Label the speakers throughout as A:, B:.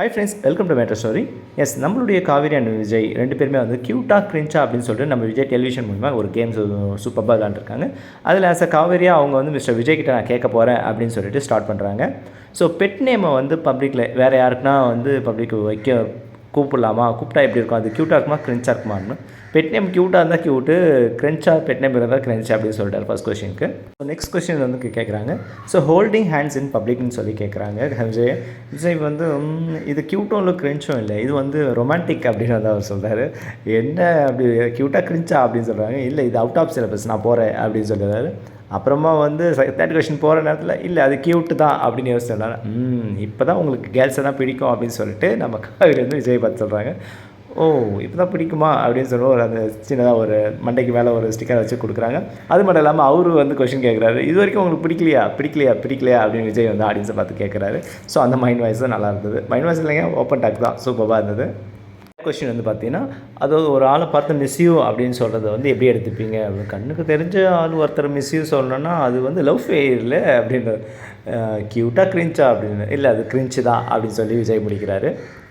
A: Hi friends welcome to matter story yes நம்மளுடைய Kaveri and Vijay ரெண்டு பேருமே வந்து க்யூட்டா கிரிஞ்சா அப்படின்னு சொல்லிட்டு நம்ம விஜய் டெலிவிஷன் மூலிமா ஒரு கேம்ஸ் சூப்பராக விளாண்டுருக்காங்க அதில் ஆஸ் அ காவேரியா அவங்க வந்து மிஸ்டர் விஜய் கிட்ட நான் கேட்க போகிறேன் அப்படின்னு சொல்லிட்டு ஸ்டார்ட் பண்ணுறாங்க ஸோ பெட் நேமை வந்து பப்ளிக்கில் வேறு யாருக்குனா வந்து பப்ளிக் வைக்க கூப்பிடலாமா? கூப்பிட்டா எப்படி இருக்கும்? அது க்யூட்டாக இருக்குமா? க்ரென்ச்சாக இருக்குமான்னு பெட் நேம் க்யூட்டாக இருந்தால் க்யூட்டு க்ரென்ச்சாக பெட் நேம் இருந்தால் கிரென்ச் அப்படின்னு சொல்லிட்டார் ஃபர்ஸ்ட் கொஷனுக்கு நெக்ஸ்ட் கொஷின் வந்து கேட்குறாங்க ஸோ ஹோல்டிங் ஹேண்ட்ஸ் இன் பப்ளிக்னு சொல்லி கேட்குறாங்க விஜய் விஜய் வந்து இது க்யூட்டும் இல்லை க்ரென்ச்சும் இல்லை. இது வந்து ரொமான்டிக் அப்படின்னு வந்து அவர் சொல்கிறாரு என்ன அப்படி க்யூட்டாக க்ரின்ச்சா அப்படின்னு சொல்கிறாங்க இல்லை இது அவுட் ஆஃப் சிலபஸ் நான் போகிறேன் அப்படின்னு சொல்கிறாரு அப்புறமா வந்து தேர்ட் கொஷின் போகிற நேரத்தில் இல்லை அது கியூட்டு தான் அப்படின்னு யோசிச்சோம்னா ம் இப்போ தான் உங்களுக்கு கேர்ள்ஸை தான் பிடிக்கும் அப்படின்னு சொல்லிட்டு நம்ம காவிலேருந்து விஜய் பார்த்து சொல்கிறாங்க ஓ இப்போ தான் பிடிக்குமா? அப்படின்னு சொல்லி ஒரு அந்த சின்னதாக ஒரு மண்டைக்கு மேலே ஒரு ஸ்டிக்கர் வச்சு கொடுக்குறாங்க. அது மட்டும் இல்லாமல் அவரு வந்து கொஷின் கேட்குறாரு இது வரைக்கும் உங்களுக்கு பிடிக்கலையா? பிடிக்கலையா பிடிக்கலையா? அப்படின்னு விஜய் வந்து ஆடியன்ஸை பார்த்து கேட்குறாரு ஸோ அந்த மைண்ட் வாய்ஸ் தான் நல்லா இருந்தது. மைண்ட் வாய்ஸ் இல்லைங்க ஓப்பன் டாக் தான். சூப்பராக இருந்தது. கொஷின் வந்து பார்த்தீங்கன்னா அதாவது ஒரு ஆளை பார்த்து மிஸ்யூ அப்படின்னு சொல்கிறத வந்து எப்படி எடுத்துப்பீங்க? அப்படின்னு கண்ணுக்கு தெரிஞ்ச ஆள் ஒருத்தர் மிஸ்யூ சொல்லணும்னா அது வந்து லவ் ஃபெயிலில் அப்படின்றது. க்யூட்டாக க்ரிஞ்சா அப்படின்னு. இல்லை அது க்ரிஞ்சு தான் அப்படின்னு சொல்லி விஜய் முடிக்கிறாரு.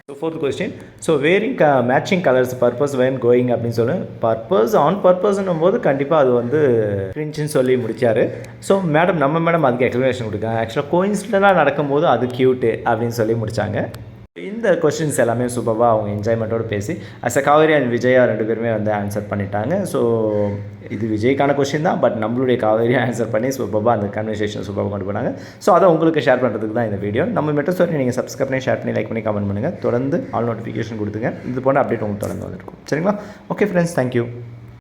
A: So fourth question so wearing a matching colours purpose when going அப்படின்னு சொல்லி. பர்பஸ் ஆன் பர்பஸ்ன்னும் போது கண்டிப்பாக அது வந்து க்ரிஞ்சுன்னு சொல்லி முடித்தார் ஸோ மேடம் நம்ம மேடம் அதுக்கு எக்ஸ்ப்ளனேஷன் கொடுக்காங்க ஆக்சுவலாக கோயின்சிடென்ட்டாக நடக்கும்போது அது க்யூட்டு அப்படின்னு சொல்லி முடித்தாங்க இந்த கொஸ்டின்ஸ் எல்லாமே சூப்பராக அவங்க என்ஜாய்மெண்ட்டோடு பேசி as a Kaveri and Vijaya ரெண்டு பேருமே வந்து ஆன்சர் பண்ணிட்டாங்க. ஸோ இது விஜய்க்கான கொஷின் தான் பட் நம்மளுடைய காவேரி ஆன்சர் பண்ணி சூப்பராக அந்த கன்வர்சேஷன் சூப்பராக கொண்டு போனாங்க. ஸோ அதை உங்களுக்கு ஷேர் பண்ணுறதுக்கு தான் இந்த வீடியோ நம்ம மெட்ரோ ஸ்டோரி நீங்கள் சப்ஸ்கிரைப் பண்ணி ஷேர் பண்ணி லைக் பண்ணி கமெண்ட் பண்ணுங்கள் தொடர்ந்து ஆல் நோட்டிஃபிகேஷன் கொடுத்துங்க. இது போன்ற அப்டேட் உங்களுக்கு தொடர்ந்து வந்துருக்கும். சரிங்களா? Okay friends thank you